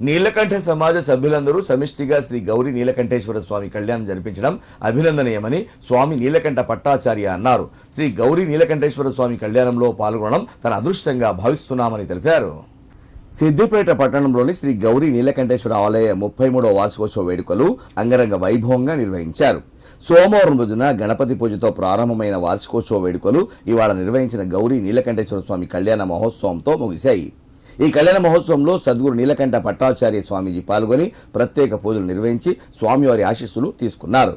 నీలకంఠ సమాజ సభ్యులందరూ సమిష్టిగా శ్రీ గౌరీ నీలకంఠేశ్వర స్వామి కళ్యాణం జరిపించడం అభినందనీయమని స్వామి నీలకంఠ పట్టాచార్య అన్నారు. శ్రీ గౌరీ నీలకంఠేశ్వర స్వామి కళ్యాణంలో పాల్గొనడం తన అదృష్టంగా భావిస్తున్నామని తెలిపారు. సిద్దిపేట పట్టణంలోని శ్రీ గౌరీ నీలకంఠేశ్వర ఆలయ ముప్పై మూడవ వార్షికోత్సవ వేడుకలు అంగరంగ వైభవంగా నిర్వహించారు. సోమవారం రోజున గణపతి పూజతో ప్రారంభమైన వార్షికోత్సవ వేడుకలు ఇవాళ నిర్వహించిన గౌరీ నీలకంఠేశ్వర స్వామి కళ్యాణ మహోత్సవంతో ముగిశాయి. ఈ కళ్యాణ మహోత్సవంలో సద్గురు నీలకంఠ పట్టాచార్య స్వామీజీ పాల్గొని ప్రత్యేక పూజలు నిర్వహించి స్వామివారి ఆశీస్సులు తీసుకున్నారు.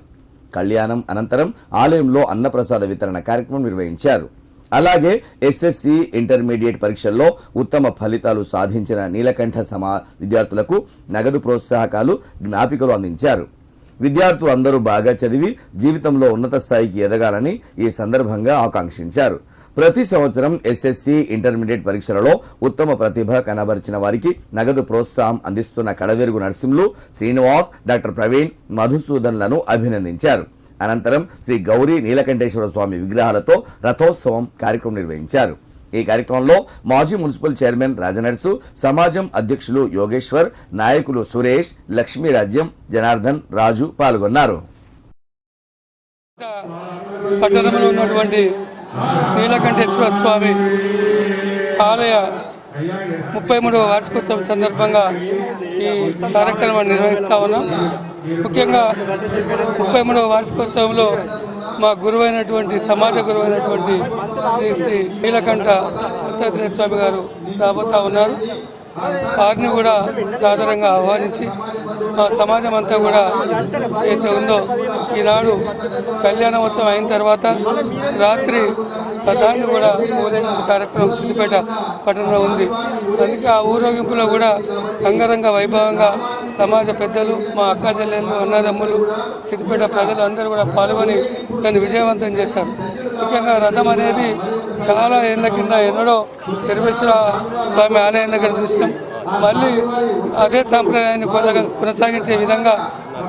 కళ్యాణం అనంతరం ఆలయంలో అన్నప్రసాద వితరణ కార్యక్రమం నిర్వహించారు. అలాగే ఎస్ఎస్సి ఇంటర్మీడియట్ పరీక్షల్లో ఉత్తమ ఫలితాలు సాధించిన నీలకంఠ సమా విద్యార్థులకు నగదు ప్రోత్సాహకాలు జ్ఞాపికలు అందించారు. విద్యార్థులు అందరూ బాగా చదివి జీవితంలో ఉన్నత స్థాయికి ఎదగాలని ఈ సందర్భంగా ఆకాంక్షించారు. ప్రతి సంవత్సరం ఎస్ఎస్సి ఇంటర్మీడియట్ పరీక్షలలో ఉత్తమ ప్రతిభ కనబరిచిన వారికి నగదు ప్రోత్సాహం అందిస్తున్న కడవెరుగు నర్సింహులు శ్రీనివాస్ డాక్టర్ ప్రవీణ్ మధుసూదన్లను అభినందించారు. అనంతరం శ్రీ గౌరీ నీలకంఠేశ్వర స్వామి విగ్రహాలతో రథోత్సవం కార్యక్రమం నిర్వహించారు. ఈ కార్యక్రమంలో మాజీ మున్సిపల్ చైర్మన్ రాజనర్సు సమాజం అధ్యక్షులు యోగేశ్వర్ నాయకులు సురేష్ లక్ష్మీరాజ్యం జనార్దన్ రాజు పాల్గొన్నారు. పట్టణంలో ఉన్నటువంటి నీలకంఠేశ్వర స్వామి ఆలయ ముప్పై మూడవ వార్షికోత్సవం సందర్భంగా ఈ కార్యక్రమాన్ని నిర్వహిస్తా ఉన్నాం. ముఖ్యంగా ముప్పై మూడవ వార్షికోత్సవంలో మా గురువైనటువంటి సమాజ గురువైనటువంటి శ్రీ శ్రీ నీలకంఠ దత్తాత్రేయ స్వామి గారు రాబోతా ఉన్నారు. వారిని కూడా సాధారణంగా ఆహ్వానించి మా సమాజం అంతా కూడా అయితే ఉందో ఈనాడు కళ్యాణోత్సవం అయిన తర్వాత రాత్రి రథాన్ని కూడా ఊరేగింపు కార్యక్రమం సిద్దిపేట పట్టణంలో ఉంది. అందుకే ఆ ఊరేగింపులో కూడా అంగరంగ వైభవంగా సమాజ పెద్దలు మా అక్క చెల్లెళ్ళు అన్నదమ్ములు సిద్దిపేట ప్రజలు అందరూ కూడా పాల్గొని దాన్ని విజయవంతం చేశారు. ముఖ్యంగా రథం అనేది చాలా ఏళ్ళ కింద ఎన్నడో సర్వేశ్వర స్వామి ఆలయం దగ్గర చూసాం మళ్ళీ అదే సాంప్రదాయాన్ని కొనసాగించే విధంగా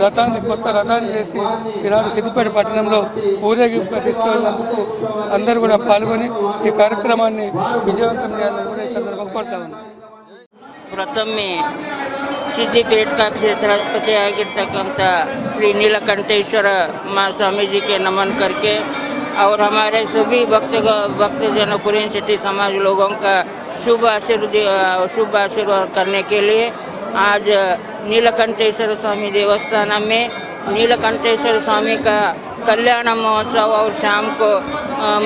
రథాన్ని కొత్త రథాన్ని చేసి ఈనాడు సిద్దిపేట పట్టణంలో ఊరేగింపు తీసుకెళ్ళినందుకు అందరూ కూడా పాల్గొని ఈ కార్యక్రమాన్ని విజయవంతం చేయాలని సందర్భం కోరుతా ఉన్నాను వ్రతం सिद्धिपेट का శ్రీ నీలకంఠేశ్వర మా స్వామీజీకి నమన్ स्वामी जी के नमन करके భక్తజన हमारे सभी भक्त भक्तजन शुभ आशीर्वाद शुभ आशीर्वाद करने के लिए आज नीलकंठेश्वर स्वामी देवस्थान में नीलकंठेश्वर स्वामी का कल्याण महोत्सव और शाम को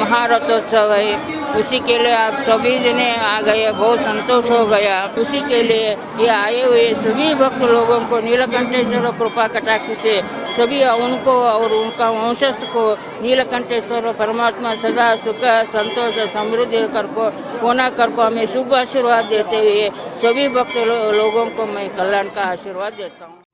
महारथोत्सव है। उसी के लिए आप सभी जने आ गए, बहुत संतोष हो गया। उसी के लिए ये आए हुए सभी भक्त लोगों को नीलकंठेश्वर कृपा कटाक्ष से सभी उनको और उनका वंशस्थ को नीलकंठेश्वर परमात्मा सदा सुख, संतोष, समृद्धि कर को होना कर को हमें शुभ आशीर्वाद देते हुए सभी भक्त लो- लोगों को मैं कल्याण का आशीर्वाद देता हूँ।